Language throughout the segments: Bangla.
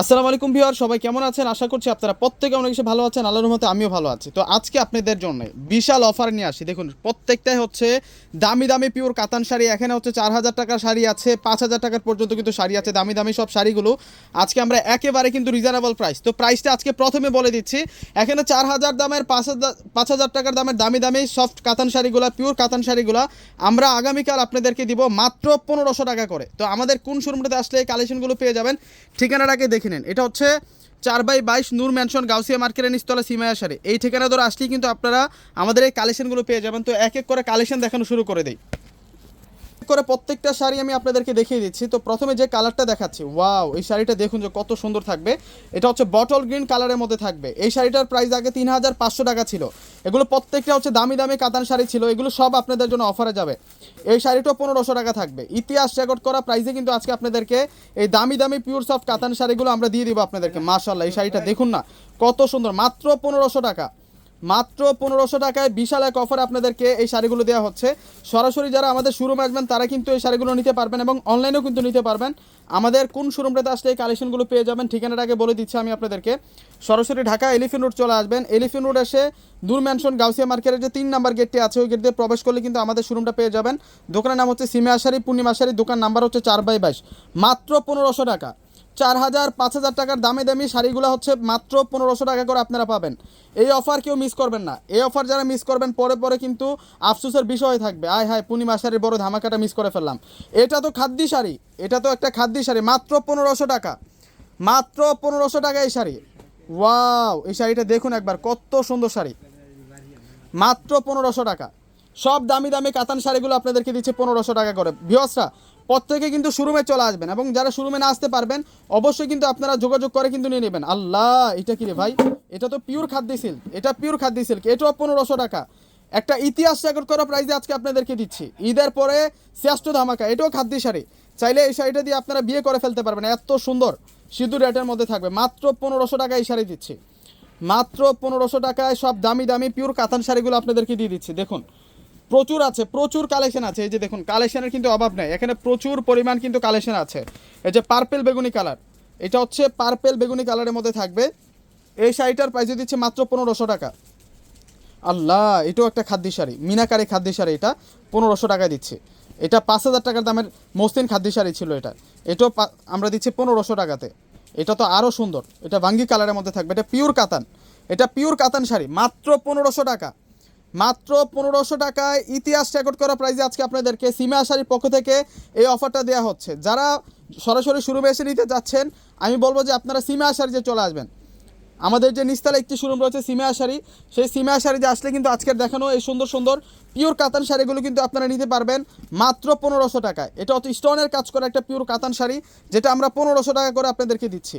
আসসালামু আলাইকুম ভিউয়ার, সবাই কেমন আছেন? আশা করছি আপনারা প্রত্যেকে অনেক বেশি ভালো আছেন, আল্লাহর মতে আমিও ভালো আছি। তো আজকে আপনাদের জন্য বিশাল অফার নিয়ে আসি। দেখুন, প্রত্যেকটাই হচ্ছে দামি দামি পিওর কাতান শাড়ি। এখানে হচ্ছে চার হাজার টাকার শাড়ি আছে, পাঁচ হাজার টাকার পর্যন্ত কিন্তু শাড়ি আছে, দামি দামি সব শাড়িগুলো। আজকে আমরা একেবারে কিন্তু রিজনেবল প্রাইস তো প্রাইসটা আজকে প্রথমে বলে দিচ্ছি, এখানে চার হাজার দামের পাঁচ হাজার পাঁচ হাজার টাকার দামের দামি দামি সফট কাতান শাড়িগুলো পিওর কাতান শাড়িগুলো আমরা আগামীকাল আপনাদেরকে দিব মাত্র পনেরোশো টাকা করে। তো আমাদের কোন শোরুমটাতে আসলে এই কালেকশনগুলো পেয়ে যাবেন, ঠিকানাটাকে দেখে নিন। এটা হচ্ছে চার বাই বাইশ নূর ম্যানশন গাউসিয়া মার্কেটের নিচতলা সিমায়া সারে এই ঠিকানা ধরে আসলেই কিন্তু আপনারা আমাদের এই কালেকশনগুলো পেয়ে যাবেন। তো এক এক করে কালেকশন দেখানো শুরু করে এক করে প্রত্যেকটা শাড়ি আমি আপনাদেরকে দেখিয়ে দিচ্ছি। তো প্রথমে যে কালারটা দেখাচ্ছি, ওয়াও, এই শাড়িটা দেখুন যে কত সুন্দর থাকবে। এটা হচ্ছে বটল গ্রিন কালারের মধ্যে থাকবে। এই শাড়িটার প্রাইস আগে তিন হাজার পাঁচশো টাকা ছিল। এগুলো প্রত্যেকটা হচ্ছে দামি দামি কাতান শাড়ি ছিল। এগুলো সব আপনাদের জন্য অফারে যাবে। এই শাড়িটাও পনেরোশো টাকা থাকবে। ইতিহাস রেকর্ড করা প্রাইসে কিন্তু আজকে আপনাদেরকে এই দামি দামি পিওর সফট কাতান শাড়িগুলো আমরা দিয়ে দিব আপনাদেরকে। মাশাল্লাহ এই শাড়িটা দেখুন না, কত সুন্দর, মাত্র পনেরোশো টাকা। মাত্র পনেরোশো টাকায় বিশাল এক অফার আপনাদেরকে এই শাড়িগুলো দেওয়া হচ্ছে। সরাসরি যারা আমাদের শোরুমে আসবেন, তারা কিন্তু এই শাড়িগুলো নিতে পারবেন এবং অনলাইনেও কিন্তু নিতে পারবেন। আমাদের কোন শোরুমটাতে আসলে এই কালেকশনগুলো পেয়ে যাবেন, ঠিকানাটা আগে বলে দিচ্ছি আমি আপনাদেরকে। সরাসরি ঢাকা এলিফেন্ট রোড চলে আসবেন। এলিফেন্ট রোড এসে দূর ম্যানশন গাউসিয়া মার্কেটের যে তিন নাম্বার গেটটি আছে, ওই গেট দিয়ে প্রবেশ করলে কিন্তু আমাদের শোরুমটা পেয়ে যাবেন। দোকানের নাম হচ্ছে সিমে আশারি পূর্ণিমা আশারি দোকান নাম্বার হচ্ছে চার বাই বাইশ। মাত্র পনেরোশো টাকা। চার হাজার পাঁচ হাজার টাকার দামে দামি শাড়িগুলো হচ্ছে মাত্র পনেরোশো টাকা করে আপনারা পাবেন। এই অফার কেউ মিস করবেন না। এই অফার যারা মিস করবেন, পরে পরে কিন্তু আফসোসের বিষয় থাকবে। আয় হায়, পূর্ণিমা শাড়ির বড় ধামাকাটা মিস করে ফেললাম। এটা তো খাদ্যি শাড়ি। এটা তো একটা খাদ্যি শাড়ি। মাত্র পনেরোশো টাকা। মাত্র পনেরোশো টাকা এই শাড়ি। ওয়াও, এই শাড়িটা দেখুন একবার, কত সুন্দর শাড়ি। মাত্র পনেরোশো টাকা। সব দামি দামি কাতান শাড়িগুলো আপনাদেরকে দিচ্ছে পনেরোশো টাকা করে। ভিওসরা প্রত্যেকে কিন্তু শোরুমে চলে আসবেন এবং যারা শোরুমে না আসতে পারবেন, অবশ্যই কিন্তু আপনারা যোগাযোগ করে কিন্তু নিয়ে নেবেন। আল্লাহ, এটা কি রে ভাই? এটা তো পিওর খাদ্য সিল্ক এটা পিওর খাদ্য সিল্ক এটাও পনেরোশো টাকা। একটা ইতিহাস রেকর্ড করা প্রাইজে আজকে আপনাদেরকে দিচ্ছি। ঈদের পরে শ্রেষ্ঠ ধামাকা, এটাও খাদ্যি শাড়ি। চাইলে এই শাড়িটা দিয়ে আপনারা বিয়ে করে ফেলতে পারবেন, এত সুন্দর, সিঁদুর রেটের মধ্যে থাকবে। মাত্র পনেরোশো টাকা এই শাড়ি দিচ্ছি। মাত্র পনেরোশো টাকায় সব দামি দামি পিওর কাতান শাড়িগুলো আপনাদেরকে দিয়ে দিচ্ছি। দেখুন প্রচুর আছে, প্রচুর কালেকশন আছে। এই যে দেখুন কালেকশনের কিন্তু অভাব নেই। এখানে প্রচুর পরিমাণ কিন্তু কালেকশন আছে। এই যে পার্পেল বেগুনি কালার এটা হচ্ছে পার্পেল বেগুনি কালারের মধ্যে থাকবে। এই শাড়িটার প্রাইসে দিচ্ছে মাত্র পনেরোশো টাকা। আল্লাহ, এটাও একটা খাদ্য শাড়ি। মিনাকারি খাদ্য শাড়ি এটা, পনেরোশো টাকায় দিচ্ছে। এটা পাঁচ হাজার টাকার দামের মসলিন খাদ্য শাড়ি ছিল এটা। এটাও আমরা দিচ্ছি পনেরোশো টাকাতে। এটা তো আরও সুন্দর। এটা ভাঙ্গি কালারের মধ্যে থাকবে। এটা পিওর কাতান। এটা পিওর কাতান শাড়ি, মাত্র পনেরোশো টাকা। মাত্র পনেরোশো টাকায় ইতিহাস রেকর্ড করা প্রাইজে আজকে আপনাদেরকে সিমা শাড়ির পক্ষ থেকে এই অফারটা দেওয়া হচ্ছে। যারা সরাসরি শুরুমে এসে নিতে যাচ্ছেন, আমি বলব যে আপনারা সিমা শাড়িতে চলে আসবেন। আমাদের যে নিস্তালা একটি শোরুম রয়েছে সিমা শাড়ি সেই সিমা শাড়িতে আসলে কিন্তু আজকের দেখানো এই সুন্দর সুন্দর পিওর কাতান শাড়িগুলো কিন্তু আপনারা নিতে পারবেন মাত্র পনেরোশো টাকায়। এটা হচ্ছে স্টোনের কাজ করা একটা পিওর কাতান শাড়ি, যেটা আমরা পনেরোশো টাকা করে আপনাদেরকে দিচ্ছি।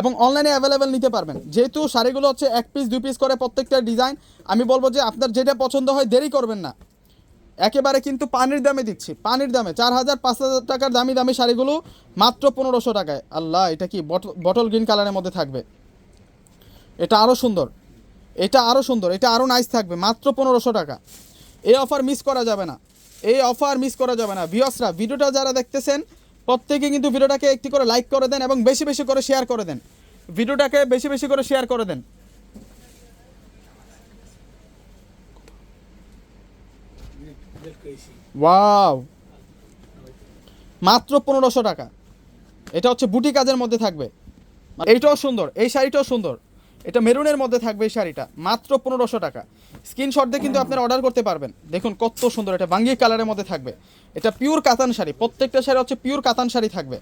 এবং অনলাইনে অ্যাভেলেবেল নিতে পারবেন। যেহেতু শাড়িগুলো হচ্ছে এক পিস দুই পিস করে প্রত্যেকটা ডিজাইন আমি বলব যে আপনার যেটা পছন্দ হয় দেরি করবেন না। একেবারে কিন্তু পানির দামে দিচ্ছি, পানির দামে। চার হাজার, পাঁচ হাজার টাকার দামি দামি শাড়িগুলো মাত্র পনেরোশো টাকায়। আল্লাহ, এটা কি বটল গ্রিন কালারের মধ্যে থাকবে? এটা আরও সুন্দর। এটা আরও সুন্দর। এটা আরও নাইস থাকবে, মাত্র পনেরোশো টাকা। এই অফার মিস করা যাবে না। এই অফার মিস করা যাবে না। ভিওসরা ভিডিওটা যারা দেখতেছেন প্রত্যেকে কিন্তু ভিডিওটাকে একটি করে লাইক করে দেন এবং বেশি বেশি করে শেয়ার করে দেন। ভিডিওটাকে বেশি বেশি করে শেয়ার করে দেন। ওয়াও মাত্র পনেরোশো টাকা। এটা হচ্ছে বুটি কাজের মধ্যে থাকবে। এইটাও সুন্দর, এই শাড়িটাও সুন্দর। এটা মেরুনের মধ্যে থাকবে এই শাড়িটা, মাত্র পনেরোশো টাকা। স্ক্রিনশট দিয়ে কিন্তু আপনারা অর্ডার করতে পারবেন। দেখুন কত সুন্দর এটা বাঙ্গি কালারের মধ্যে থাকবে। এটা পিওর কাতান শাড়ি, প্রত্যেকটা শাড়ি হচ্ছে পিওর কাতান শাড়ি থাকবে।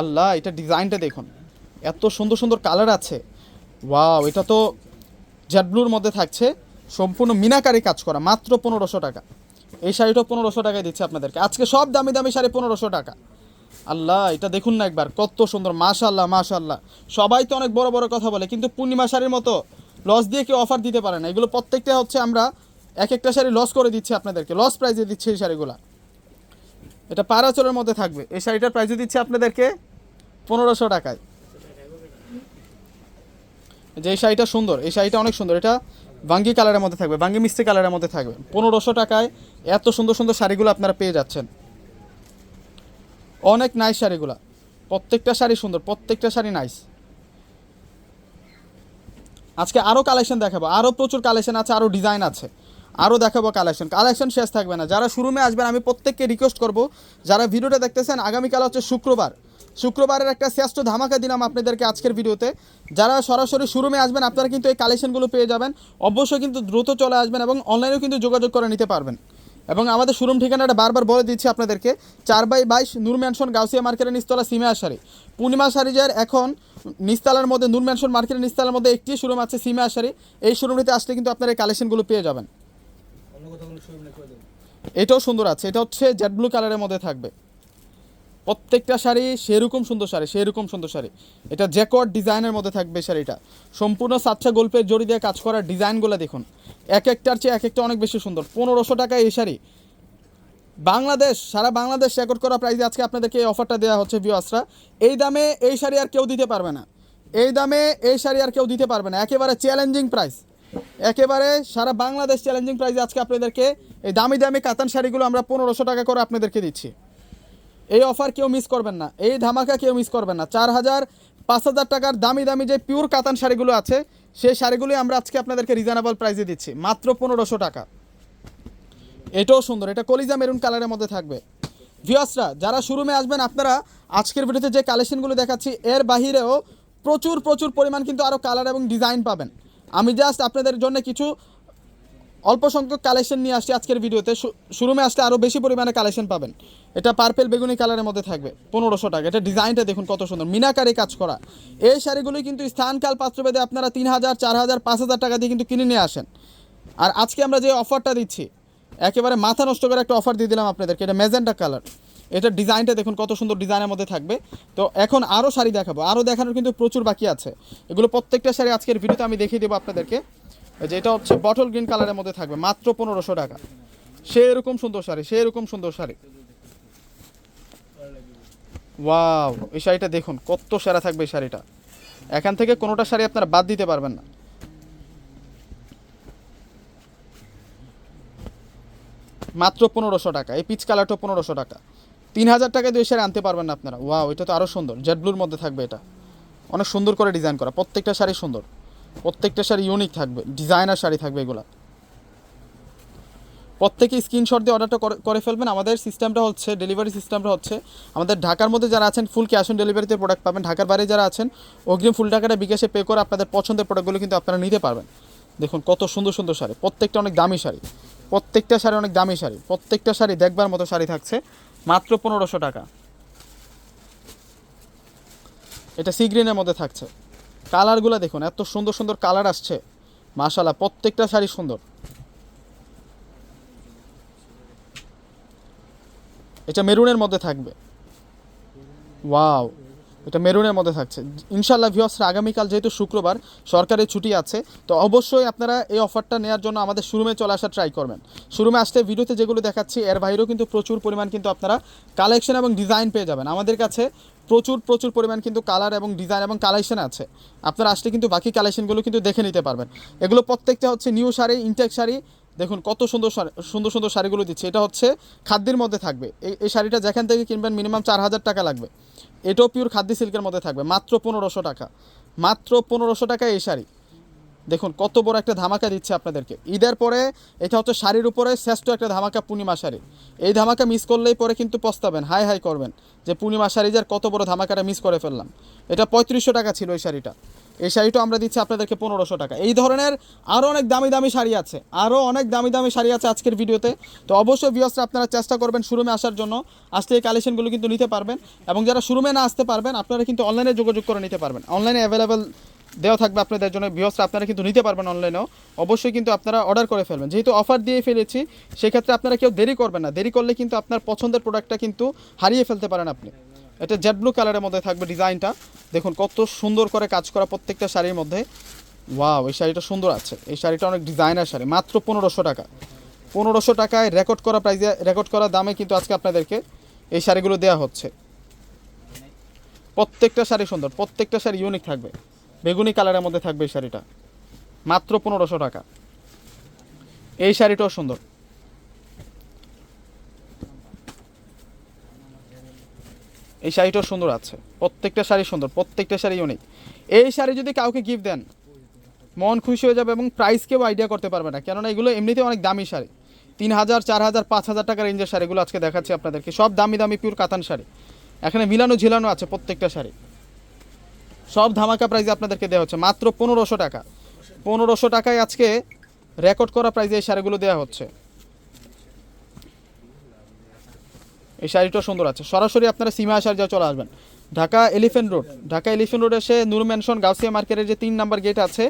আল্লাহ, এটা ডিজাইনটা দেখুন। এত সুন্দর সুন্দর কালার আছে। ওয়াও এটা তো জেড ব্লুর মধ্যে থাকছে। সম্পূর্ণ মিনাকারি কাজ করা, মাত্র পনেরোশো টাকা। এই শাড়িটাও পনেরোশো টাকায় দিচ্ছে আপনাদেরকে। আজকে সব দামি দামি শাড়ি পনেরোশো টাকা। আল্লাহ, এটা দেখুন না একবার, কত সুন্দর মাশাল্লাহ মাশাল্লাহ সবাই তো অনেক বড় বড় কথা বলে, কিন্তু পূর্ণিমা শাড়ির মতো লস দিয়ে কেউ অফার দিতে পারে না। এগুলো প্রত্যেকটা হচ্ছে আমরা এক একটা শাড়ি লস করে দিচ্ছি আপনাদেরকে লস প্রাইজে দিচ্ছি এই শাড়িগুলো। এটা পারাচরের মধ্যে থাকবে। এই শাড়িটার প্রাইজে দিচ্ছি আপনাদেরকে পনেরোশো টাকায়। যে এই শাড়িটা সুন্দর, এই শাড়িটা অনেক সুন্দর, এটা বাঙ্গি কালারের মধ্যে থাকবে বাঙ্গি মিষ্টি কালারের মধ্যে থাকবে। পনেরোশো টাকায় এত সুন্দর সুন্দর শাড়িগুলো আপনারা পেয়ে যাচ্ছেন। অনেক নাইস শাড়িগুলা প্রত্যেকটা শাড়ি সুন্দর, প্রত্যেকটা শাড়ি নাইস আজকে আরও কালেকশন দেখাবো আরও প্রচুর কালেকশন আছে আরও ডিজাইন আছে আরও দেখাবো কালেকশন কালেকশন শেষ থাকবে না। যারা শোরুমে আসবেন, আমি প্রত্যেককে রিকোয়েস্ট করব, যারা ভিডিওটা দেখতেছেন, আগামীকাল হচ্ছে শুক্রবার। শুক্রবারের একটা শ্রেষ্ঠ ধামাকা দিলাম আপনাদেরকে আজকের ভিডিওতে। যারা সরাসরি শোরুমে আসবেন, আপনারা কিন্তু এই কালেকশনগুলো পেয়ে যাবেন। অবশ্যই কিন্তু দ্রুত চলে আসবেন এবং অনলাইনেও কিন্তু যোগাযোগ করে নিতে পারবেন। এবং আমাদের শোরুম ঠিকানাটা বারবার বলে দিচ্ছি আপনাদেরকে, চার বাই বাইশ নূর ম্যানশন গাউসিয়া মার্কেটের নিস্তলা সিমে শাড়ি পূর্ণিমা সারিজার এখন নিস্তালার মধ্যে, নূর ম্যানশন মার্কেটের নিস্তালার মধ্যে একটি শোরুম আছে সিমে শাড়ি এই শোরুমটিতে আসলে কিন্তু আপনারা এই কালেকশনগুলো পেয়ে যাবেন। এটাও সুন্দর আছে, এটা হচ্ছে জেড ব্লু কালারের মধ্যে থাকবে। প্রত্যেকটা শাড়ি সেরকম সুন্দর শাড়ি, সেরকম সুন্দর শাড়ি। এটা জ্যাকওয়ার্ড ডিজাইনের মধ্যে থাকবে শাড়িটা। সম্পূর্ণ সাতটা গল্পের জড়ি দিয়ে কাজ করা ডিজাইনগুলো দেখুন। এক একটার চেয়ে এক একটা অনেক বেশি সুন্দর। পনেরোশো টাকা এই শাড়ি। বাংলাদেশ, সারা বাংলাদেশ রেকর্ড করা প্রাইসে আজকে আপনাদেরকে এই অফারটা দেওয়া হচ্ছে ভিউয়ার্সরা এই দামে এই শাড়ি আর কেউ দিতে পারবে না। এই দামে এই শাড়ি আর কেউ দিতে পারবে না। একেবারে চ্যালেঞ্জিং প্রাইস একেবারে সারা বাংলাদেশ চ্যালেঞ্জিং প্রাইসে আজকে আপনাদেরকে এই দামি দামি কাতান শাড়িগুলো আমরা পনেরোশো টাকা করে আপনাদেরকে দিচ্ছি। এই অফার কেউ মিস করবেন না। এই ধামাকা কেউ মিস করবেন না। চার হাজার, পাঁচ হাজার টাকার দামি দামি যে পিওর কাতান শাড়িগুলো আছে, সেই শাড়িগুলোই আমরা আজকে আপনাদেরকে রিজনেবল প্রাইসে দিচ্ছি। মাত্র পনেরোশো টাকা। এটাও সুন্দর। এটা কলিজা মেরুন কালারের মধ্যে থাকবে। ভিউয়ার্সরা যারা শোরুমে আসবেন, আপনারা আজকের ভিডিওতে যে কালেকশনগুলো দেখাচ্ছি, এর বাহিরেও প্রচুর প্রচুর পরিমাণ কিন্তু আরও কালার এবং ডিজাইন পাবেন। আমি জাস্ট আপনাদের জন্য কিছু অল্প সংখ্যক কালেকশন নিয়ে আসছি আজকের ভিডিওতে। শোরুমে আসলে আরও বেশি পরিমাণে কালেকশন পাবেন। এটা পার্পেল বেগুনি কালারের মধ্যে থাকবে, পনেরোশো টাকা। এটা ডিজাইনটা দেখুন কত সুন্দর, মিনাকারে কাজ করা। এই শাড়িগুলি কিন্তু স্থানকাল পাত্রভেদে আপনারা তিন হাজার, চার হাজার, পাঁচ হাজার টাকা দিয়ে কিন্তু কিনে নিয়ে আসেন। আর আজকে আমরা যে অফারটা দিচ্ছি, একেবারে মাথা নষ্ট করে একটা অফার দিয়ে দিলাম আপনাদেরকে, এটা ম্যাজেন্টা কালার এটা ডিজাইনটা দেখুন কত সুন্দর ডিজাইনের মধ্যে থাকবে। তো এখন আরও শাড়ি দেখাবো। আরও দেখানোর কিন্তু প্রচুর বাকি আছে। এগুলো প্রত্যেকটা শাড়ি আজকের ভিডিওতে আমি দেখিয়ে দেবো আপনাদেরকে। যে এটা হচ্ছে বটল গ্রিন কালারের মধ্যে থাকবে, মাত্র পনেরোশো টাকা। সে এরকম সুন্দর শাড়ি সে এরকম সুন্দর শাড়ি। ওয়াও এই শাড়িটা দেখুন, কত সেরা থাকবে এই শাড়িটা। এখান থেকে কোনোটা শাড়ি আপনারা বাদ দিতে পারবেন না। মাত্র পনেরোশো টাকা, এই পিচ কালারটা পনেরোশো টাকা। তিন হাজার টাকা দিয়ে শাড়ি আনতে পারবেন না আপনারা। ওয়াও এটা তো আরও সুন্দর জেড ব্লুর মধ্যে থাকবে এটা। অনেক সুন্দর করে ডিজাইন করা, প্রত্যেকটা শাড়ি সুন্দর। প্রত্যেকটা শাড়ি ইউনিক থাকবে ডিজাইনার শাড়ি থাকবে এগুলা। প্রত্যেকে স্ক্রিনশট দিয়ে অর্ডারটা করে- ফেলবেন। আমাদের সিস্টেমটা হচ্ছে ডেলিভারি সিস্টেমটা হচ্ছে, আমাদের ঢাকার মধ্যে যারা আছেন ফুল ক্যাশ অন ডেলিভারিতে প্রোডাক্ট পাবেন। ঢাকার বাইরে যারা আছেন, অগ্রিম ফুল টাকাটা বিকাশে পে করে আপনাদের পছন্দের প্রোডাক্টগুলো কিন্তু আপনারা নিতে পারবেন। দেখুন কত সুন্দর সুন্দর শাড়ি। প্রত্যেকটা অনেক দামি শাড়ি। প্রত্যেকটা শাড়ি অনেক দামি শাড়ি। প্রত্যেকটা শাড়ি দেখবার মতো শাড়ি থাকছে, মাত্র পনেরোশো টাকা। এটা সি গ্রিনের মধ্যে থাকছে। কালারগুলো দেখুন, এত সুন্দর সুন্দর কালার আসছে। মাশাল্লাহ প্রত্যেকটা শাড়ি সুন্দর। এটা মেরুনের মধ্যে থাকবে। ওয়াও। এটা মেরুনের মধ্যে থাকছে। ইনশাল্লাহ ভিওসরা আগামীকাল যেহেতু শুক্রবার, সরকারের ছুটি আছে, তো অবশ্যই আপনারা এই অফারটা নেওয়ার জন্য আমাদের শোরুমে চলে আসার ট্রাই করবেন। শোরুমে আসতে ভিডিওতে যেগুলো দেখাচ্ছি, এর বাইরেও কিন্তু প্রচুর পরিমাণ কিন্তু আপনারা কালেকশন এবং ডিজাইন পেয়ে যাবেন। আমাদের কাছে প্রচুর প্রচুর পরিমাণ কিন্তু কালার এবং ডিজাইন এবং কালেকশন আছে। আপনারা আসলে কিন্তু বাকি কালেকশনগুলো কিন্তু দেখে নিতে পারবেন। এগুলো প্রত্যেকটা হচ্ছে নিউ শাড়ি ইনটেক শাড়ি। দেখুন, কত সুন্দর সুন্দর সুন্দর শাড়িগুলো দিচ্ছে। এটা হচ্ছে খাদ্যের মধ্যে থাকবে। এই শাড়িটা যেখান থেকে কিনবেন মিনিমাম চার হাজার টাকা লাগবে। এটাও পিওর খাদ্য সিল্কের মধ্যে থাকবে, মাত্র পনেরোশো টাকা। মাত্র পনেরোশো টাকা এই শাড়ি। দেখুন, কত বড় একটা ধামাকা দিচ্ছে আপনাদেরকে। ঈদের পরে এটা হচ্ছে শাড়ির উপরে শ্রেষ্ঠ একটা ধামাকা পূর্ণিমা শাড়ি। এই ধামাকা মিস করলেই পরে কিন্তু পস্তাবেন, হাই হাই করবেন যে, পূর্ণিমা শাড়ি যার কত বড় ধামাকাটা মিস করে ফেললাম। এটা পঁয়ত্রিশশো টাকা ছিল এই শাড়িটা। এই শাড়িটা আমরা দিচ্ছি আপনাদেরকে পনেরোশো টাকা। এই ধরনের আরও অনেক দামি দামি শাড়ি আছে আরও অনেক দামি দামি শাড়ি আছে আজকের ভিডিওতে। তো অবশ্যই ভিউয়ার্সরা আপনারা চেষ্টা করবেন শোরুমে আসার জন্য। আসলে এই কালেকশনগুলো কিন্তু নিতে পারবেন এবং যারা শোরুমে না আসতে পারবেন, আপনারা কিন্তু অনলাইনে যোগাযোগ করে নিতে পারবেন। অনলাইনে অ্যাভেলেবেল দেওয়া থাকবে আপনাদের জন্য ভিউয়ার্সরা আপনারা কিন্তু নিতে পারবেন অনলাইনেও অবশ্যই কিন্তু আপনারা অর্ডার করে ফেলবেন। যেহেতু অফার দিয়ে ফেলেছি, সেক্ষেত্রে আপনারা কেউ দেরি করবেন না। দেরি করলে কিন্তু আপনার পছন্দের প্রোডাক্টটা কিন্তু হারিয়ে ফেলতে পারেন আপনি। এটা জেড ব্লু কালারের মধ্যে থাকবে ডিজাইনটা। দেখুন, কত সুন্দর করে কাজ করা প্রত্যেকটা শাড়ির মধ্যে। ওয়াও এই শাড়িটা সুন্দর আছে। এই শাড়িটা অনেক ডিজাইনার শাড়ি, মাত্র পনেরোশো টাকা। পনেরোশো টাকায় রেকর্ড করা প্রাইজে রেকর্ড করা দামে কিন্তু আজকে আপনাদেরকে এই শাড়িগুলো দেওয়া হচ্ছে। প্রত্যেকটা শাড়ি সুন্দর, প্রত্যেকটা শাড়ি ইউনিক থাকবে। বেগুনি কালারের মধ্যে থাকবে এই শাড়িটা। মাত্র পনেরোশো টাকা। এই শাড়িটাও সুন্দর। এই শাড়িটাও সুন্দর আছে। প্রত্যেকটা শাড়ি সুন্দর, প্রত্যেকটা শাড়ি ইউনিক এই শাড়ি যদি কাউকে গিফট দেন, মন খুশি হয়ে যাবে এবং প্রাইস কেউ আইডিয়া করতে পারবে না। কেননা এগুলো এমনিতে অনেক দামি শাড়ি। তিন হাজার, চার হাজার, পাঁচ হাজার টাকা রেঞ্জের শাড়িগুলো আজকে দেখাচ্ছি আপনাদেরকে। সব দামি দামি পিওর কাতান শাড়ি। এখানে মিলানো, ঝিলানো আছে প্রত্যেকটা শাড়ি। সব ধামাকা প্রাইজে আপনাদেরকে দেওয়া হচ্ছে। মাত্র পনেরোশো টাকা। পনেরোশো টাকায় আজকে রেকর্ড করা প্রাইজে এই শাড়িগুলো দেওয়া হচ্ছে। এই শাড়িটাও সুন্দর আছে। সরাসরি আপনারা সীমা আসার যা চলে আসবেন। Dhaka Elephant Road. Dhaka Elephant Road এসে নূর ম্যানশন গাউসিয়া মার্কেটের যে তিন নাম্বার গেট আছে,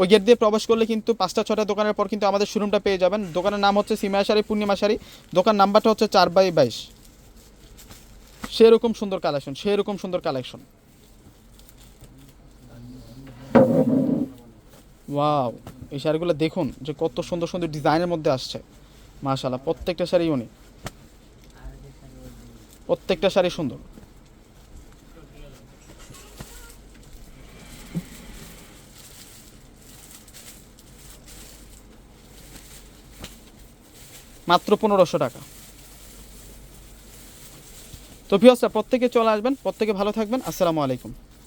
ওই গেট দিয়ে প্রবেশ করলে কিন্তু পাঁচটা, ছটা দোকানের পর কিন্তু আমাদের শোরুমটা পেয়ে যাবেন। দোকানের নাম হচ্ছে সীমা শাড়ি, পূর্ণিমা শাড়ি। দোকান নাম্বারটা হচ্ছে চার বাই বাইশ। সেরকম সুন্দর কালেকশন সেরকম সুন্দর কালেকশন ওয়াও এই শাড়িগুলো দেখুন যে কত সুন্দর সুন্দর ডিজাইনের মধ্যে আসছে। মাশাল্লাহ প্রত্যেকটা শাড়ি ইউনিক প্রত্যেকটা শাড়ি সুন্দর। মাত্র পনেরোশো টাকা। তো ভিওসরা প্রত্যেকে চলে আসবেন, প্রত্যেকে ভালো থাকবেন। আসসালামু আলাইকুম।